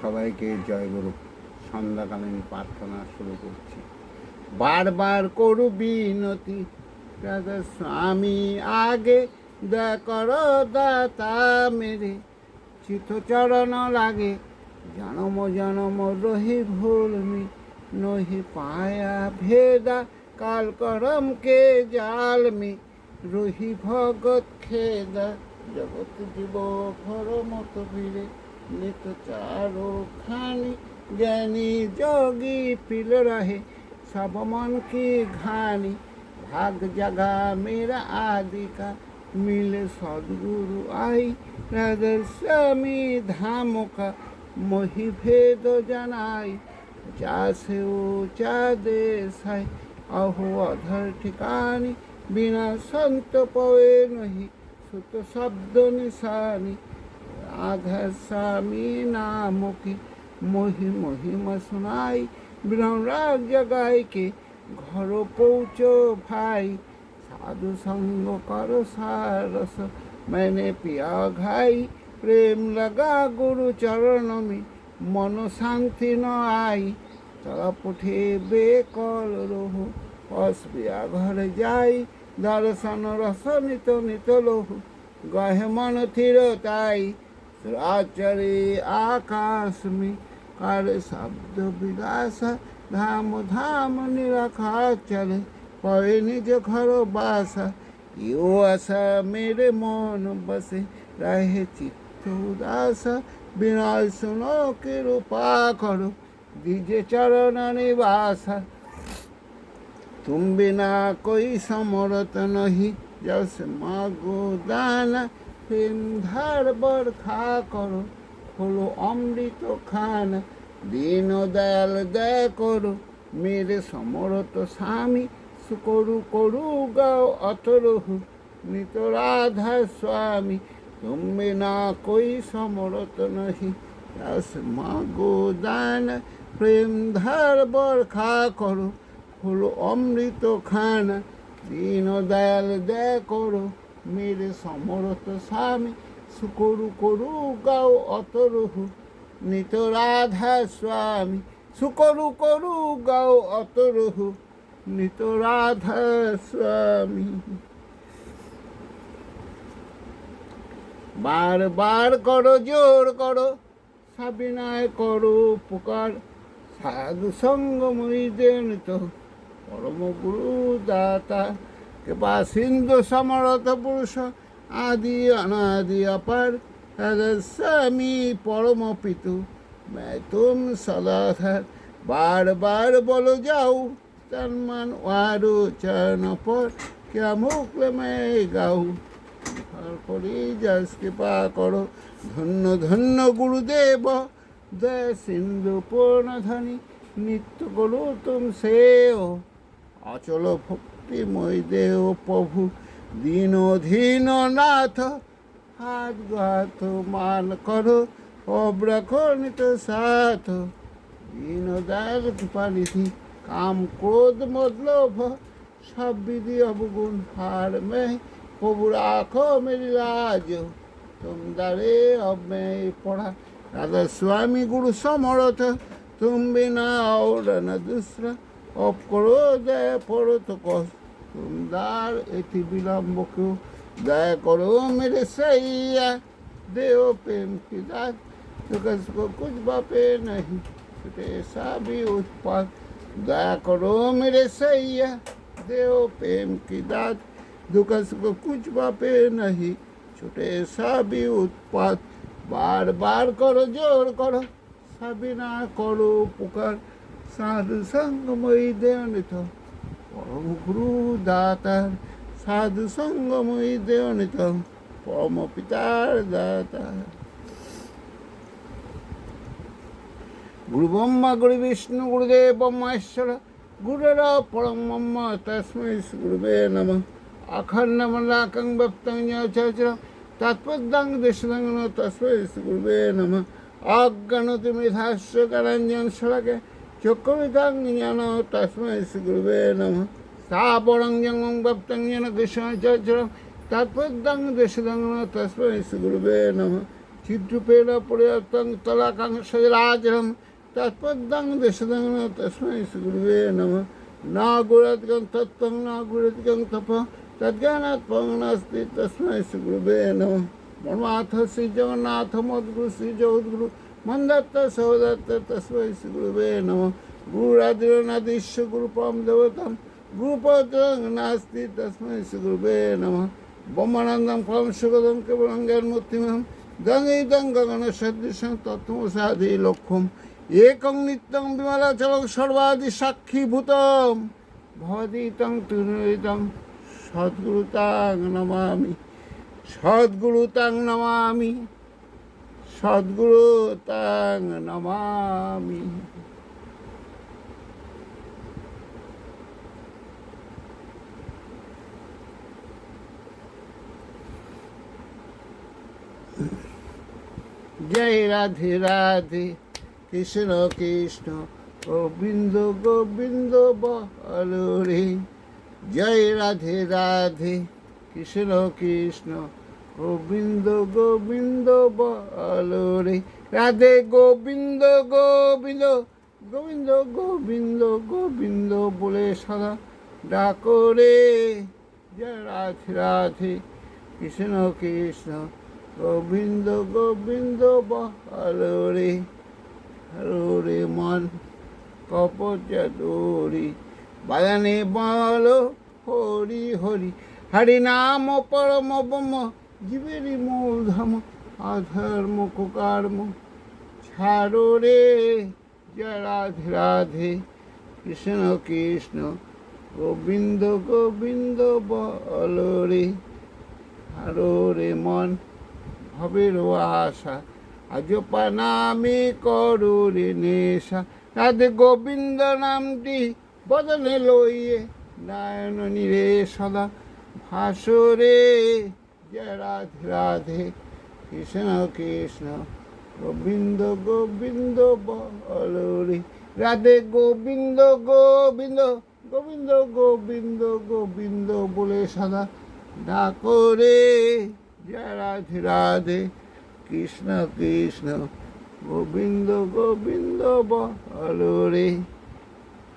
সবাইকে জয় জয়গুরু সন্ধ্যাকালীন প্রার্থনা শুরু করছি। বারবার করু বিনতি রাধা স্বামী, আগে দয়া কর দাতা মেরে। লাগে, জনম জনম রহি ভুলমি নহি পায়া ভেদা কাল করম কে জাল মে রহি ভগত খেদা জগত জীব ঘর মত ভিড়ে। नित चारो खानी ज्ञानी जोगी पिल रहे, सब मन की घानी। भाग जगा मेरा आदि का मिले सदगुरु आई। नगर स्वामी धाम का मोहि भेद जनाई। जा से ऊँचा देश है, अहो अधर ठिकानी। बिना संत पवे नहीं, सुत शब्द निशानी। আঘাসামি নামকি মহি মহিমা শোনাই বিরামরাগ জগাইকে ঘর পৌঁছ ভাই। সাধু সঙ্গ কর সারস মানে পিয়া ঘাই। প্রেম লগা গুরু চরণমি, মন শান্তি ন আই তারা পুঠে বেকল রহ অসবিয়া ঘরে যাই। দর্শন রস নিত নিত লহু, গহে মন থির তাই। थिर आकाश में कर शब्द विलास, धाम धाम निरखा चले पवे निज घर बास। यो आशा मेरे मन बसे, रहे चित्त उदास। बिना सुनो के रूपा करो, दीजे चरण निवास। तुम बिना कोई समरत नहीं, जस मागो दाना। প্রেম ধার বরখা করো হলো অমৃত খান, দীন দয়াল দয়া করো। মেরে সমরত স্বামী, সুকরু করু গাও অতরহু, নিত রাধা স্বামী, তুমি না কই সমরত নহি। রস মাগো দান, প্রেম ধার বরখা করো হলো অমৃত খান, দীন দয়াল দয়া করো। মেরে সমরত স্বামী, সুকরু করু গাও অতরহু। নিত রাধা স্বামী, সুকরু করু গাও অতরহু। নিত রাধা স্বামী। বারবার করো, জোর করো, সাবিনায় করো পুকার সাধু সঙ্গময়ী দেনিত পরম গুরু দাতা। বা সিন্ধু সমরত পুরুষ আদি অনাদি অপার আমি পরম পিতু। তুম সদাধার বারবার বলো যাও তন্মান ওয়ারু চরণ পর ক্যা মুখলে মে গাউ করি যাস কৃপা করো, ধন্য ধন্য গুরুদেব দয় সিন্ধু পূর্ণধনী নিত্য করো তুম সেও। অচল শক্তিময় দেহ প্রভু দীনধীন নাথ। হাত গাত মান করো অব্রাখণিত সাথ। দীন দার পারিধি কাম ক্রোধ মতলভ সব বিধি অবগুণ হার মে প্রভু রাখ মেরি রাজ। তুম অবে পড়া, রাধা স্বামী গুরু সমরথ। তুম বিনা ওরা না দুসরা অপ করো দে পড়ো তো কষ্ট। সুন্দর এটি বিলম্বকেও দয়া করো মেরে সাইয়া দেও প্রেম কি রাগ को कुछ बापे नहीं ऐसा भी उत्पाद दया करो मेरे सैया देव प्रेम की दात दुखस को कुछ बापे नहीं, छोटे सा भी उत्पाद बार बार करो, ज़ोर करो, सभी ना करो पुकार। साधु संग मई देव পরম গুরু দাতার সাধু সঙ্গময়ী দেওয়ানিত পরম পিতার দাতার গুরু ব্রহ্মা গুরু বিষ্ণু, গুরুদেব ব্রহ্মাশ্বর গুরুর পরম ব্রহ্মা, তস্মৈ গুরুবে নম। আখণ্ডমলাকং ব্যক্তং চচর তৎপদাং দেশদং তস্মৈ গুরুবে নম। আজ্ঞানতি মেধাস্য কারঞ্জন সড়কে চক্রবিতাং জ্ঞান তস্মৈ গুরুবে নম স্থাবরং জঙ্গং ব্যক্তং যেন কৃষ্ণ চর তৎপদং দিশদং তস্মৈ গুরুবে নম চিত্রূপেণ পরিবর্তন তলাকাং সজরাজরম তৎপদং তস্मै শ্রীগুরুবে নম না গুরদ্গং তত্ত্বং না গুরদ্গং তপ তদ্জ্ঞানাৎমং নাস্তি তস্मै শ্রীগুরুবে নম মদ্গুরু মন্দত্ত সহদত্ত তস্मै শ্রীগুরুবে নম। গুরুরাদিরনাদিশ্য গুরুপরম দেবতাম, গুরুপদং নাস্তি তস্मै শ্রীগুরুবে নমঃ। ব্রহ্মানন্দম পরম সুগদম কেবলং জ্ঞানমূর্তিমহম গঙ্গিতং গগন সদৃশং তত্ত্বসাধি লক্ষ্যম। একং নিত্যং বিমলাচলং সর্বাদি সাক্ষীভূতম। ভদিতং তুনিতং সদ্গুরুতাং নমামি। সদ্গুরুতাং নমামি। সদ্গুরুতাং নমামি। জয় রাধে রাধে, কৃষ্ণ কৃষ্ণ, গোবিন্দ গোবিন্দ বল জয় রাধে রাধে, কৃষ্ণ কৃষ্ণ গোবিন্দ গোবিন্দ বল রে। রাধে গোবিন্দ গোবিন্দ গোবিন্দ গোবিন্দ গোবিন্দ বলে সাদা ডাকো রে। রাধে রাধে, কৃষ্ণ কৃষ্ণ, গোবিন্দ গোবিন্দ বল রে। হলো রে মন কপচরি বাগানে বল, হরি হরি। হরি নাম পরম বম জীবেরই মূল ধর্ম অধর্ম, কুকর্ম। ছাড়ো রে জয় রাধে রাধে। কৃষ্ণ কৃষ্ণ, গোবিন্দ গোবিন্দ বল রে। হারো রে মন, ভবের আশা। আজ পানামি করো রে নেশা। রাধে গোবিন্দ নামটি বদনে লইয়ে নায়ন নিরে সদা ভাসরে জয় রাধে রাধে কৃষ্ণ কৃষ্ণ, গোবিন্দ গোবিন্দ, বল রে। রাধে গোবিন্দ গোবিন্দ গোবিন্দ গোবিন্দ গোবিন্দ বলে সদা ডাকো রে। জয় রাধে রাধে কৃষ্ণ কৃষ্ণ, গোবিন্দ গোবিন্দ বল রে।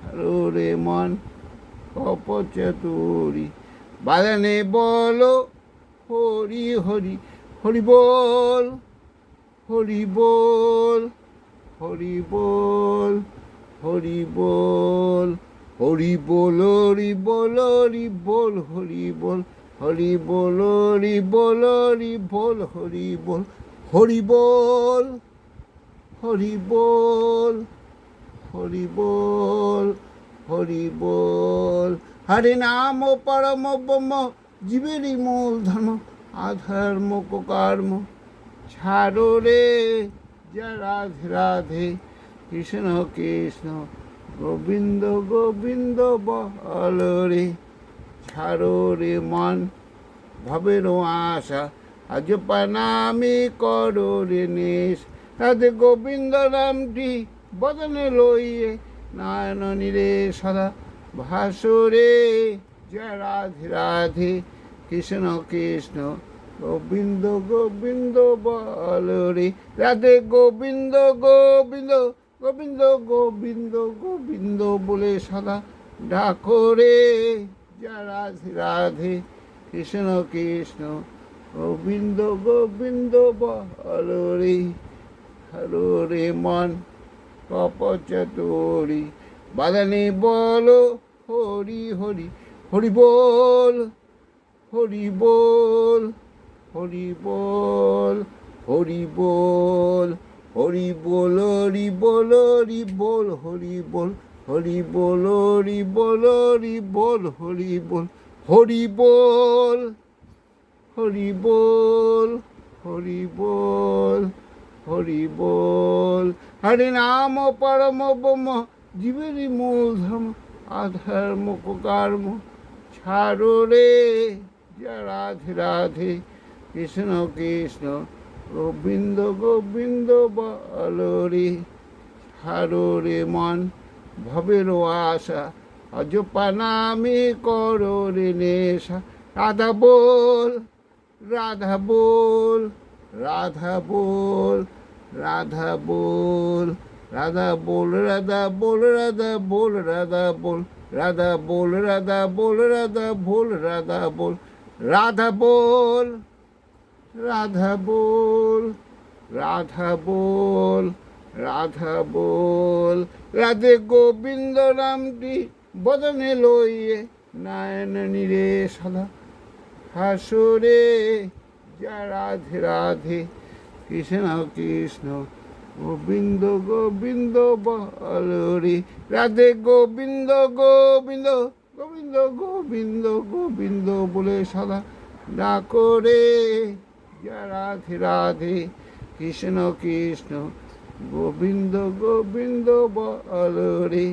হরো রে মন কপচতুরি। বাদানে বলো হরি হরি হরি বল হরি বল হরি বল হরি বল হরি বল হরি বল হরি বল হরি বল হরি বল হরি বল হরি বল হরি বল হরি বল হরি বল হরি বল হরি বল হরে নাম পরম ব্রহ্ম জীবেরই মূল ধর্ম, আধর্ম কর্ম ছাড়ো রে জয় রাধে রাধে। কৃষ্ণ কৃষ্ণ, গোবিন্দ গোবিন্দ, বল রে। ছাড়ো রে মন, ভবের আশা। আজ পানামি করো রে নেশ। রাধে গোবিন্দ নামটি বদনে লইয়ে। নারায়ণ নিরে সদা ভাসরে জয় রাধে রাধে কৃষ্ণ কৃষ্ণ গোবিন্দ গোবিন্দ বল রে রাধে গোবিন্দ গোবিন্দ গোবিন্দ গোবিন্দ গোবিন্দ বলে সদা ডাকো রে জয় রাধে রাধে কৃষ্ণ কৃষ্ণ গোবিন্দ গোবিন্দ বল রে হরো মন কপচতুরি বাদানি বলো হরি হরি হরি বল হরি বল হরি বল হরি বল হরি বল হরি বল হরি বল হরি বল হরি বল হরি বল হরি বল হরি বল হরি বল হরি বল হরি বল হরি বল হরি নাম পরম ব্রহ্ম জীবেরই মূল ধর্ম আধর্ম কর্ম ছাড়ো রে। রাধে রাধে। কৃষ্ণ কৃষ্ণ। গোবিন্দ গোবিন্দ, বল রে। মন। ভবের আশা। অজ পানামি করো রে নেশা। রাধা বল রাধা বল রাধা বল রাধা বল রাধা বল রাধা বল রাধা বল রাধা বল। রাধা বল রাধা বল রাধা বল রাধা বল রাধা বল রাধা বল রাধা বল রাধা বল, রাধে গোবিন্দ রামটি বদনে লইয়ে নায়ন নিরে সদা। হাসরে যা রাধে রাধে, কৃষ্ণ কৃষ্ণ। গোবিন্দ গোবিন্দ বলরি রাধে গোবিন্দ গোবিন্দ গোবিন্দ গোবিন্দ গোবিন্দ বলে সদা ডাকরে যা রাধে রাধে, কৃষ্ণ কৃষ্ণ, গোবিন্দ গোবিন্দ বলরে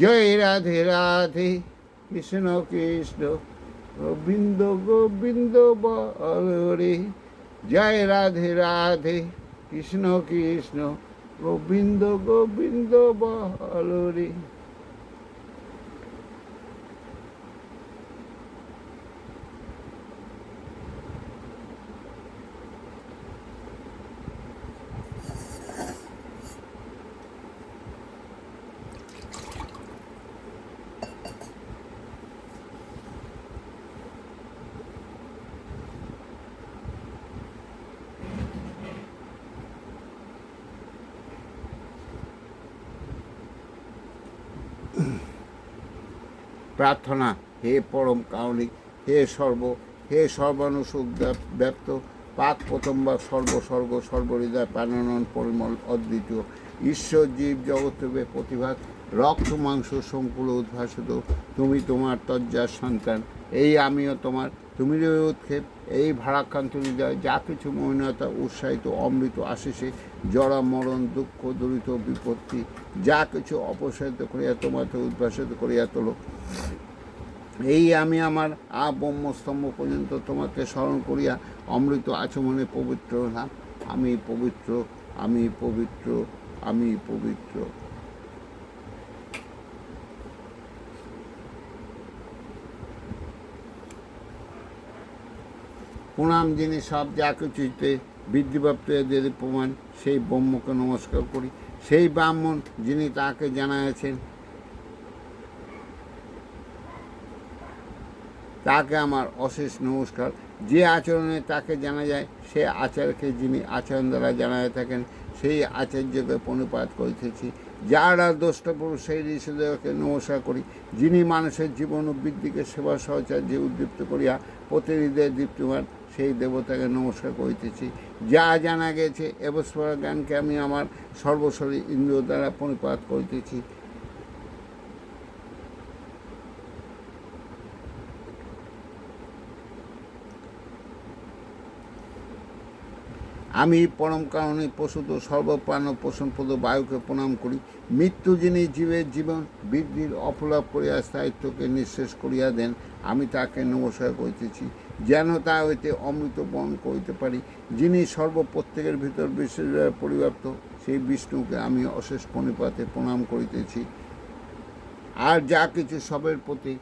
জয় রাধে রাধে, কৃষ্ণ কৃষ্ণ, গোবিন্দ গোবিন্দ বলরে জয় রাধে রাধে কৃষ্ণ কৃষ্ণ গোবিন্দ গোবিন্দ বলরে প্রার্থনা, হে পরম কারণিক হে সর্ব, হে সর্বানুসুখ ব্যপ্ত, পাক প্রথমবার সর্বসর্গ সর্বহৃদয়, প্রাণনন, পরিমল, অদ্বিতীয়, ঈশ্বর জীব জগৎবে প্রতিভাত রক্ত, মাংস, সংকুল, উদ্ভাসিত, তুমি তোমার তজ্জার সন্তান, এই আমিও তোমার তুমি উৎক্ষেপ, এই ভারাক্রান্ত হৃদয়, যা কিছু মৌনতা উৎসাহিত, অমৃত আশিসে জরা মরণ, দুঃখ, দরিত, বিপত্তি, যা কিছু অপসারিত করিয়া তোমাকে উদ্ভাসিত করিয়া তোলো এই আমি আমার আ ব্রহ্মস্তম্ভ পর্যন্ত তোমাকে স্মরণ করিয়া অমৃত আচমনে পবিত্র হলাম। আমি পবিত্র আমি পবিত্র আমি পবিত্র। প্রণাম যিনি সব যা কিছুতে বৃদ্ধিপ্রাপ্ত এদের প্রমাণ, সেই ব্রহ্মকে নমস্কার করি। সেই ব্রাহ্মণ যিনি তাকে জানাইয়াছেন তাকে আমার অশেষ নমস্কার। যে আচরণে তাকে জানা যায়, সে আচারকে যিনি আচরণ দ্বারা জানায় থাকেন, সেই আচার্যকে প্রণিপাত করিতেছি। যারা দোষ্ট পুরুষ, সেই ঋষিদেরকে নমস্কার করি। যিনি মানুষের জীবন ও বৃদ্ধিকে সেবা সহচার্যে উদ্দীপ্ত করিয়া প্রতি হৃদয়ে দীপ্তিমান, সেই দেবতাকে নমস্কার করিতেছি। যা জানা গেছে এবস্বর জ্ঞানকে আমি আমার সর্বশরী ইন্দ্রিয় দ্বারা প্রণিপাত করিতেছি। আমি পরম কারণে প্রসূত, সর্বপ্রাণ পোষণপদ বায়ুকে প্রণাম করি। মৃত্যু যিনি জীবের জীবন, বৃদ্ধির অপলাপ করিয়া স্থায়িত্বকে নিঃশেষ করিয়া দেন, আমি তাকে নমস্কার করিতেছি। যেন তা হইতে অমৃত বহন করিতে পারি। যিনি সর্ব প্রত্যেকের ভিতর বিশেষ পরিব্যাপ্ত, সেই বিষ্ণুকে আমি অশেষ প্রণিপাতে প্রণাম করিতেছি। আর যা কিছু সবের প্রতি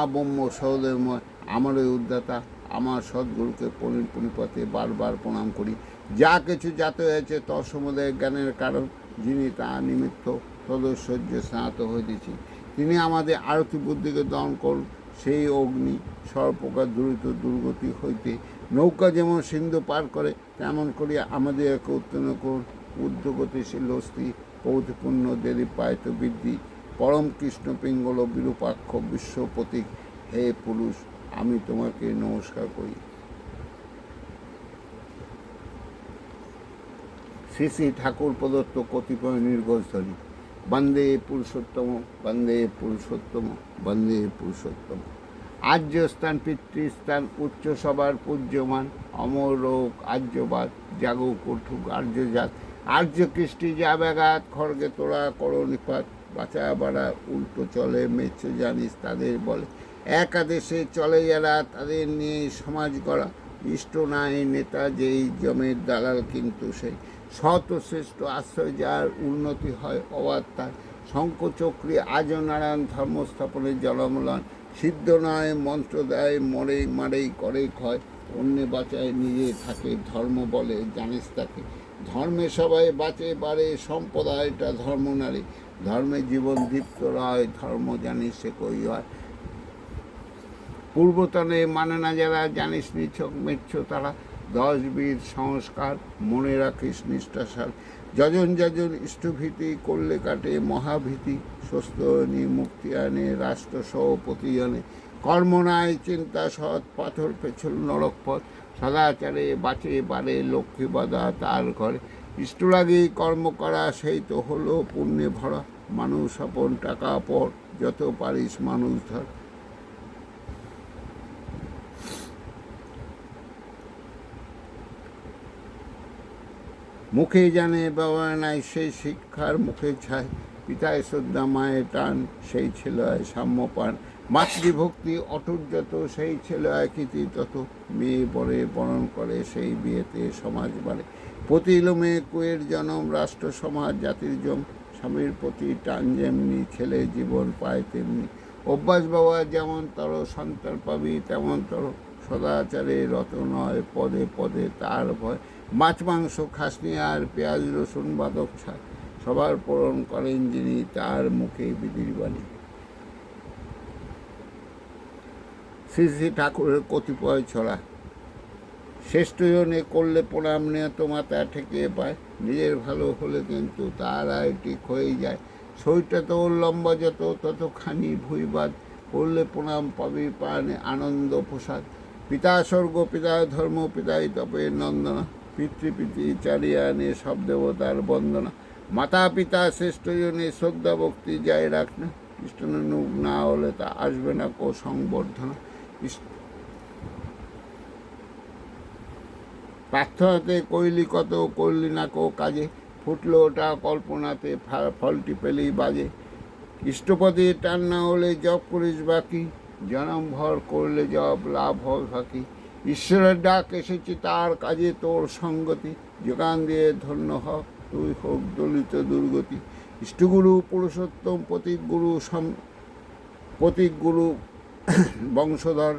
আবম্য সহদেবময় আমার ওই উদ্দাতা আমার সদ্গুরুকে পরিণ পরিপথে বারবার প্রণাম করি। যা কিছু জাত হয়েছে তৎসমুদয় জ্ঞানের কারণ, যিনি তা নিমিত্ত তদৈশ্বর্য স্নাত হইতেছি তিনি আমাদের আরতি বুদ্ধিকে দমন করুন। সেই অগ্নি সর্বপ্রকার দ্রুত দুর্গতি হইতে নৌকা যেমন সিন্ধু পার করে, তেমন করিয়া আমাদের একে উত্তীর্ণ করুন। ঊর্ধ্বগতিশীল অস্থি কৌতুপূর্ণ দেরি পায়িত বৃদ্ধি, পরম কৃষ্ণ পিঙ্গল বিরূপাক্ষ বিশ্ব প্রতীক। হে পুরুষ আমি তোমাকে নমস্কার করি। শ্রী শ্রী ঠাকুর প্রদত্ত কতিপয় নির্গোষধরী বন্দে পুরুষোত্তম বন্দে পুরুষোত্তম বন্দে পুরুষোত্তম। আর্য স্থান পিতৃস্থান উচ্চ সবার পূজ্যমান, অমর রোগ, আর্যবাদ, জাগো কঠুক আর্যজাত। আর্য কৃষ্টি যা ব্যাঘাত খড়গে তোরা করো নিপাত, বাঁচা বাড়া, উল্টো চলে মেচ্ছে জানিস তাদের বলে। একাদেশে চলে যারা, তাদের নিয়ে সমাজ গড়া। ইষ্ট নাই, নেতা যেই জমের দালাল, কিন্তু সেই শত শ্রেষ্ঠ আশ্রয় যার, উন্নতি হয় অবাধ তার। শঙ্কচক্রী আজ নারায়ণ ধর্মস্থাপনের জলমলান। সিদ্ধ নয়, মন্ত্র দেয়, মরে মারেই করে ক্ষয়। অন্য বাঁচায় নিজে থাকে ধর্ম বলে, জানিস তাকে। ধর্মে সবাই বাঁচে, বাড়ে, সম্প্রদায়টা ধর্ম নারী। ধর্মে জীবন দীপ্ত রয়, ধর্ম জানিস সে কই হয়। পূর্বতনে মানে না যারা জানিস নিছক মেচ্ছ, তারা দশ বিধ সংস্কার, মনে রাখিস নিষ্ঠাসার যজন যজন ইষ্টভীতি, করলে কাটে মহাভীতি, স্বস্তি মুক্তি আনে রাষ্ট্র সহ প্রতিজনে কর্ম নাই, চিন্তা সৎ, পাথর পেছল নরক পথ। সদাচারে বাঁচে বাড়ে লক্ষ্মী বাধা তার ঘরে। ইষ্ট লাগে কর্ম করা, সেই তো হলো পুণ্যে ভরা। মানুষ আপন টাকা পর, যত পারিস মানুষ ধর। মুখে জানে বাবা নাই, সেই শিক্ষার মুখে ছায় পিতায় শ্রদ্ধা মায়ের টান, সেই ছিল সাম্য পান। মাতৃভক্তি অটুট যত, সেই ছিল কৃতি তত। মেয়ে বরে বরণ করে, সেই বিয়েতে সমাজ বাড়ে। প্রতিলোমে কুয়ের জনম, রাষ্ট্র, সমাজ, জাতির জম। স্বামীর প্রতি টান যেমনি, ছেলে জীবন পায় তেমনি। অভ্যাস বাবা যেমন তর, সন্তান পাবি তেমন তর। সদাচারে রত নয় পদে পদে তার ভয়। মাছ, মাংস, খাসনি আর পেঁয়াজ, রসুন বাদক ছাড় সবার পূরণ করেন যিনি তার মুখে বিধির বাণী। শ্রী শ্রী ঠাকুরের কতিপয় ছড়া, শ্রেষ্ঠ জনে করলে প্রণাম নিয়ত মাথা ঠেকিয়ে পায়, নিজের ভালো হলে কিন্তু তার আয়টি ক্ষয়ে যায়। শরীরটা তো লম্বা যত, ততখানি ভুইবাদ, করলে প্রণাম পাবি প্রাণে আনন্দ প্রসাদ। পিতা স্বর্গ, পিতা ধর্ম পিতাই তপের নন্দনা পিতৃপিতৃ চারিয়া আনে সব দেবতার বন্দনা। মাতা, পিতা, শ্রেষ্ঠ জনে শ্রদ্ধা, ভক্তি যায় রাখ না কৃষ্ণনুগ না হলে তা আসবে না কো সংবর্ধনা। প্রার্থনাতে কইলি কত, করলি না কো কাজে। ফুটলো ওটা কল্পনাতে ফলটি পেলেই বাজে। ইষ্টপদে টান না হলে জপ করিস বাকি জনম ভর করলে জব লাভ হয় ফাঁকি। ঈশ্বরের ডাক এসেছে, তার কাজে তোর সঙ্গতি। যোগান দিয়ে ধন্য হক তুই হোক দলিত দুর্গতি। ইষ্টগুরু, পুরুষোত্তম প্রতীক গুরু সম প্রতীক গুরু বংশধর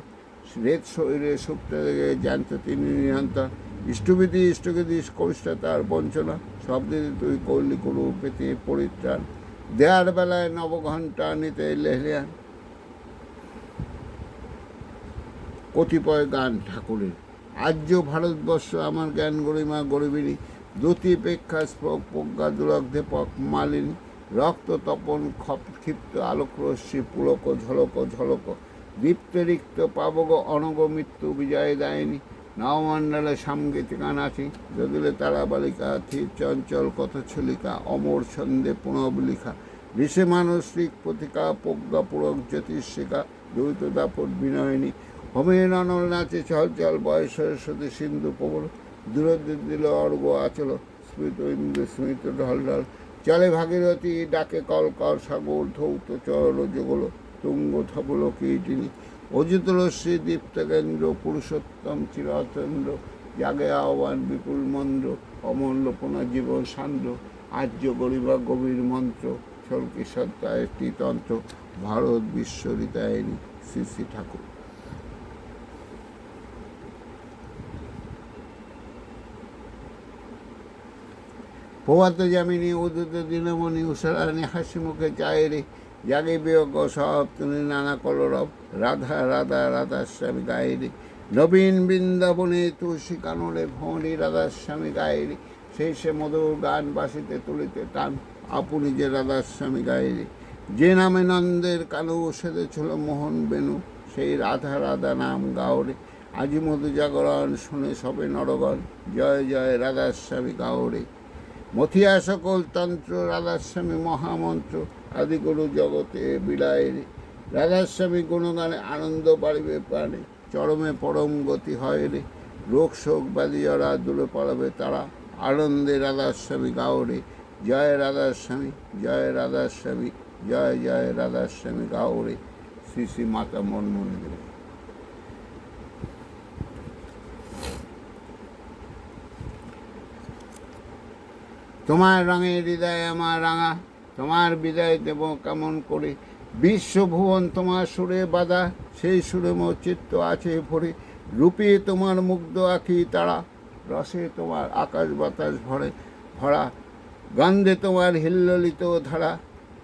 রেত শরীরে সুপ্ত থেকে জানত তিনি নিরন্তর ইষ্টবিধি, ইষ্টগতি করিষ্ঠাতার বঞ্চনা, সব দিকে তুই করলি করু পেতে পরিত্রাণ। দেয়ার বেলায় নবঘণ্টা নিতে লেহলিয়ান। কতিপয় গান ঠাকুরের। আর্য ভারতবর্ষ আমার জ্ঞান গরিমা গরিবিনী দ্যুতি পেক্ষা স্পক, প্রজ্ঞা দুরগ্ধেপক মালিনী, রক্ত তপন, খপ ক্ষিপ্ত আলোক রশ্মি, পুলক ঝলক ঝলক, দীপ্ত রিক্ত পাবগ অনগ মৃত্যু বিজয় দায়নি নবমণ্ডলে সামগীতিকা নাচি যদিলে তারা বালিকা থির চঞ্চল কত ছলিকা, অমর ছন্দে পুনবলিখা ঋষে মানসিক প্রতিকা প্রজ্ঞা পুরক জ্যোতিষিকা, দ্বৈত দাপট বিনয়নী হোমেন অনল নাচে চল চল বয়স সরস্বতী সিন্ধু প্রবল দূরদের দিল অর্ঘ আচল স্মৃত ইন্দ্র স্মৃত ঢল ঢল। চলে ভাগীরথী, ডাকে কল কল সাগর, ধৌত চল যুগল, তুঙ্গ থবল কীটিনী অজিত রশ্মি দীপ্ত কেন্দ্র, পুরুষোত্তম চিরচন্দ্র, জাগে আহ্বান বিপুল মন্দ্র অমূল্যপনা জীবন সান্দ্র, আর্য গরিবা গভীর মন্ত্র ছলকি সত্তা একটি তন্ত্র ভারত বিশ্ব বিশ্বরিতায়নী শ্রী শ্রী ঠাকুর। প্রভাত যামিনী, উদিত দিনমণি উষারানী হাসি মুখে চায়েরে জাগে বিয়োগ সব তুমি নানা কলরব, রাধা রাধা রাধার স্বামী গায়েরে, নবীন বৃন্দাবনে তুলসী কাননে ভৌরি রাধার স্বামী গায়েরে সেই সে মধুর গান বাসিতে তুলিতে টান, আপনি যে রাধার স্বামী গায়েরে। যে নামে নন্দের কানু সেদেছিল মোহন বেনু, সেই রাধা রাধা নাম গাওরে। আজি মধু জাগরণ, শুনে সবে নরগণ, জয় জয় রাধার স্বামী গাওরে। মথিয়া সকল তন্ত্র রাধাস্বামী মহামন্ত্র আদিগুরু জগতে বিলায় রাধাস্বামী গুণগানে আনন্দ বাড়িবে প্রাণে, চরমে পরম গতি হয় রে রোগ শোক ব্যাধি জরা দূরে পড়াবে তারা। আনন্দে রাধাস্বামী গাও রে জয় রাধাস্বামী জয় রাধাস্বামী, জয় জয় রাধাস্বামী গাও রে শ্রী শ্রী মাতা মনমোহন দেব তোমার রঙে হৃদয় আমার রাঙা, তোমার বিদায় দেব কেমন করে? বিশ্বভুবন তোমার সুরে বাধা, সেই সুরে মোর চিত্ত আছে ভরে। রূপে তোমার মুগ্ধ আঁখি তারা, রসে তোমার আকাশ বাতাস ভরে, ভরা। গন্ধে তোমার হিল্লোলিত ধারা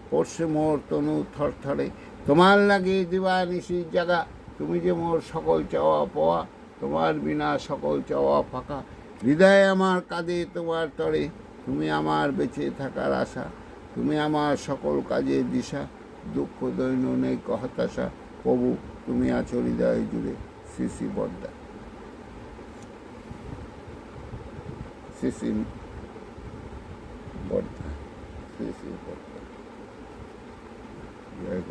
পড়ছে মোর তনু থরথরে। তোমার লাগে দিবা নিশির জাগা, তুমি যে মোর সকল চাওয়া পাওয়া, তোমার বিনা সকল চাওয়া ফাঁকা। হৃদয় আমার কাঁদে তোমার তরে তুমি আমার বেঁচে থাকার আশা, তুমি আমার সকল কাজের দিশা, দুঃখ দৈন্য নেই হতাশা, প্রভু, তুমি আছো হৃদয় জুড়ে, শ্রী শ্রী বর্দা শ্রী শ্রী শ্রী বর্দা জয়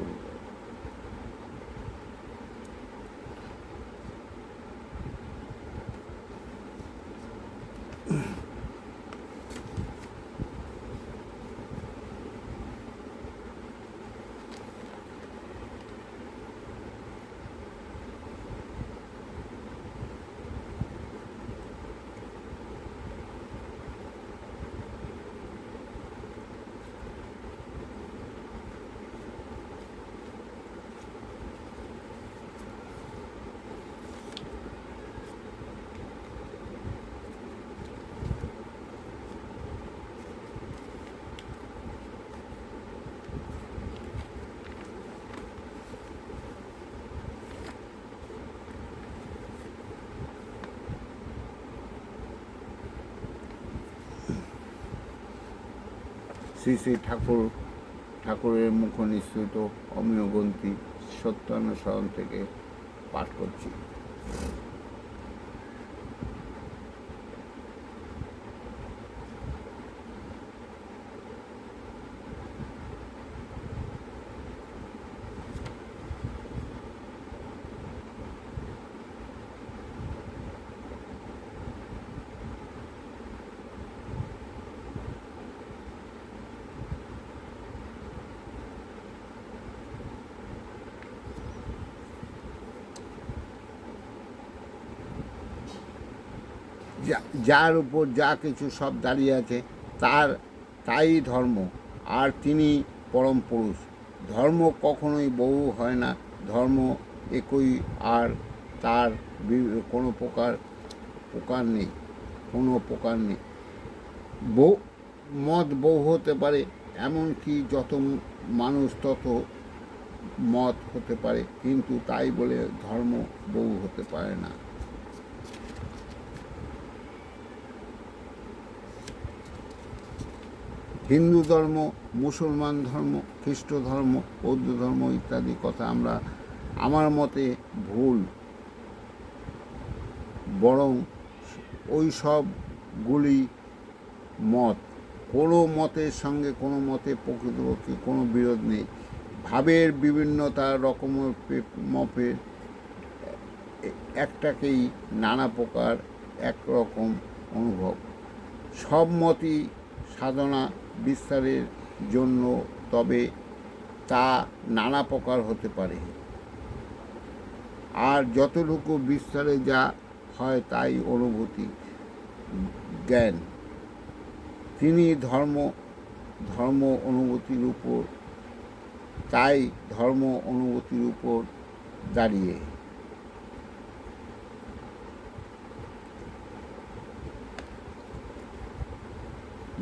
শ্রী শ্রী ঠাকুর ঠাকুরের মুখ নিঃসৃত অমীয় গ্রন্থি সত্যানুসরণ থেকে পাঠ করছি যা- যার উপর যা কিছু সব দাঁড়িয়ে আছে, তার, তাই ধর্ম। আর তিনি পরম পুরুষ। ধর্ম কখনোই বহু হয় না। ধর্ম একই, আর তার কোনো প্রকার প্রকার নেই। কোনো প্রকার নেই। বউ মত বহু হতে পারে, এমনকি যত মানুষ তত মত হতে পারে। কিন্তু তাই বলে ধর্ম বউ হতে পারে না। হিন্দু ধর্ম, মুসলমান ধর্ম, খ্রিস্ট ধর্ম, বৌদ্ধ ধর্ম ইত্যাদি কথা আমরা আমার মতে ভুল। বরং ওই সবগুলি মত, কোনো মতের সঙ্গে কোনো মতে প্রকৃতপক্ষে কোনো বিরোধ নেই। ভাবের বিভিন্নতা রকমের পে- মপের একটাকেই নানা প্রকার একরকম অনুভব। সব মতই সাধনা বিস্তারের জন্য, তবে তা নানা প্রকার হতে পারে। আর যতটুকু বিস্তারে যা হয় তাই অনুভূতি, জ্ঞান। তিনি ধর্ম ধর্ম অনুভূতির উপর, তাই ধর্ম অনুভূতির উপর দাঁড়িয়ে।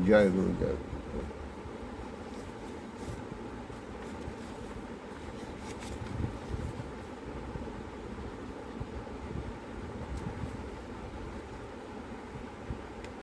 জয় গুরু জয় গুরু।